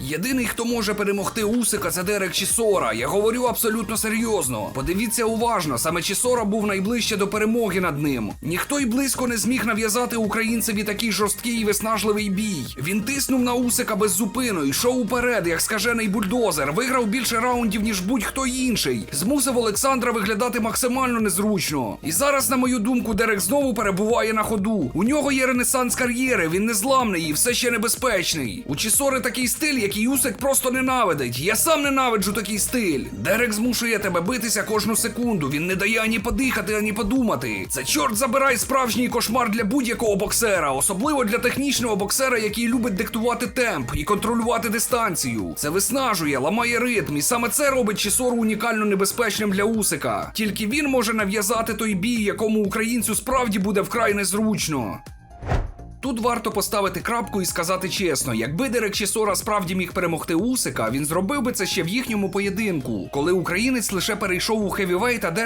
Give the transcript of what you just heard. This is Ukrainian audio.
Єдиний, хто може перемогти Усика, це Дерек Чісора. Я говорю абсолютно серйозно. Подивіться уважно, саме Чісора був найближче до перемоги над ним. Ніхто й близько не зміг нав'язати українцеві такий жорсткий і виснажливий бій. Він тиснув на Усика без зупину, йшов уперед, як скажений бульдозер, виграв більше раундів, ніж будь-хто інший. Змусив Олександра виглядати максимально незручно. І зараз, на мою думку, Дерек знову перебуває на ходу. У нього є ренесанс кар'єри, він незламний і все ще небезпечний. У Чісори такий стиль, який Усик просто ненавидить. Я сам ненавиджу такий стиль. Дерек змушує тебе битися кожну секунду. Він не дає ані подихати, ані подумати. Це чорт забирай справжній кошмар для будь-якого боксера, особливо для технічного боксера, який любить диктувати темп і контролювати дистанцію. Це виснажує, ламає ритм, і саме це робить Чісору унікально небезпечним для Усика. Тільки він може нав'язати той бій, якому українцю справді буде вкрай незручно. Тут варто поставити крапку і сказати чесно, якби Дерек Чісора справді міг перемогти Усика, він зробив би це ще в їхньому поєдинку, коли українець лише перейшов у хевівейт, а Дерек